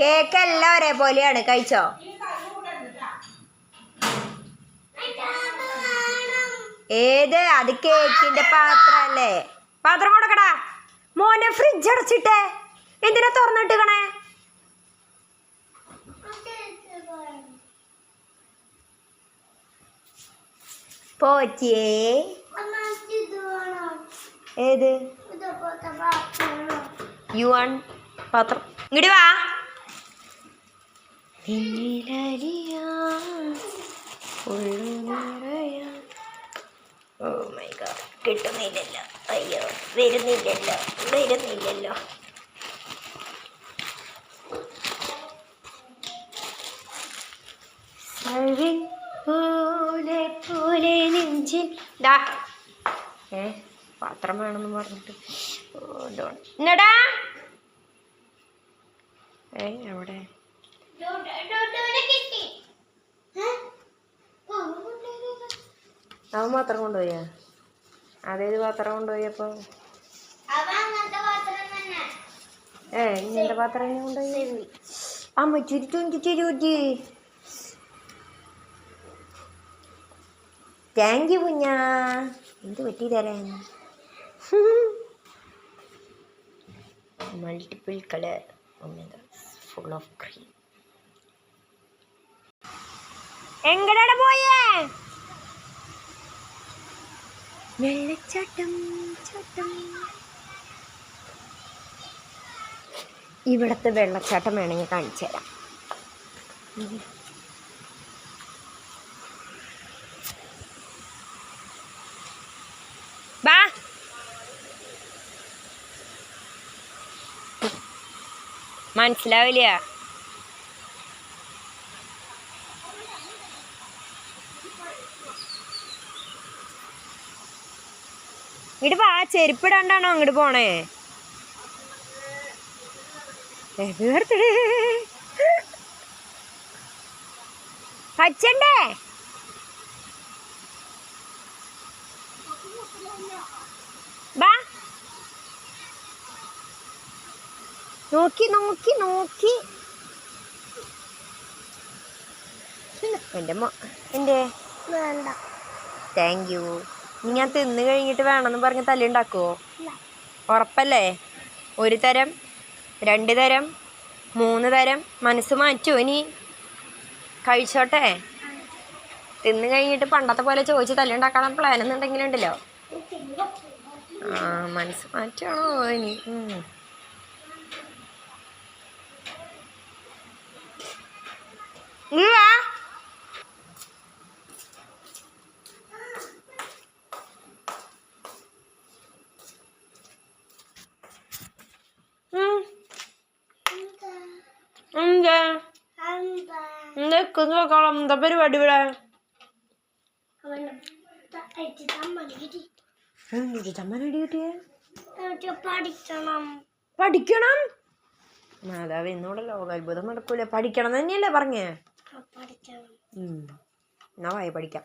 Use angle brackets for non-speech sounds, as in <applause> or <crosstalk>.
Cake എല്ലാം ഒരേപോലെയാണ്. കഴിച്ചോ? ഏത്? അത് കേക്കിന്റെ പാത്രല്ലേ? പാത്രം കൊടുക്കടാ. മോനെ ഫ്രിഡ്ജ് അടച്ചിട്ടേ. എന്തിനാ തുറന്നിട്ടുകണേ പോറ്റിയേ. ഏത്? യു ആൺ പാത്രം? ഇങ്ങോട്ട് വാ. ഓ മൈ ഗോഡ് കിട്ടുന്നില്ലല്ലോ. അയ്യോ വരുന്നില്ലല്ലോ. വരുന്നില്ലല്ലോ. പോലെ പോലെ നെഞ്ചിൽ. ദാ. ഏ പാത്രം വേണമെന്ന് പറഞ്ഞിട്ട്. എന്നടാ എവിടെ? അവൻ പാത്രം കൊണ്ടുപോയ? അതേത് പാത്രം കൊണ്ടുപോയപ്പോ ഏ ഇങ്ങനത്തെ പാത്രം കൊണ്ടുപോയി. അമ്മ ചുരി ചുണ്ടി ചുരുട്ടി താങ്ക് യു കുഞ്ഞാ. എന്ത് പറ്റി തരാൻ. <laughs> Multiple colour full of cream എങ്ങടാണ് പോയേ? വെള്ളച്ചാട്ടം ചാട്ടം. ഇവിടത്തെ വെള്ളച്ചാട്ടം വേണമെങ്കിൽ കാണിച്ചു തരാം. ബാ. മനസ്സിലാവില്ല. ഇങ്ങോട്ട് വാ ചെരുപ്പിടാണ്ടാണോ അങ്ങോട്ട് പോണേ? birthday. പച്ചണ്ടേ ബാ നോക്കി നോക്കി നോക്കി. എന്റെ മോ എന്റെ വേണ്ട. താങ്ക് യു ഇനി ഞാൻ തിന്ന് കഴിഞ്ഞിട്ട് വേണമെന്ന് പറഞ്ഞ് തല്ലുണ്ടാക്കുവോ ഉറപ്പല്ലേ? ഒരു തരം രണ്ട് തരം മൂന്ന് തരം മനസ്സ് മാറ്റുമോ ഇനി? കഴിച്ചോട്ടെ. തിന്ന് കഴിഞ്ഞിട്ട് പണ്ടത്തെ പോലെ ചോദിച്ച് തല്ലുണ്ടാക്കണം പ്ലാൻ എന്നുണ്ടെങ്കിലുണ്ടല്ലോ ആ മനസ്സ് മാറ്റണോ ഇനി? നീ വാ. എന്താ? എന്തൊക്കെ നോക്കണം എന്താ പരിപാടി ഇവിടെ? പഠിക്കണം. മാതാവ് ഇന്നോടെ ലോകാത്ഭുതം നടക്കൂല. പഠിക്കണം തന്നെയല്ലേ പറഞ്ഞേ. എന്നാ വായ പഠിക്കാം.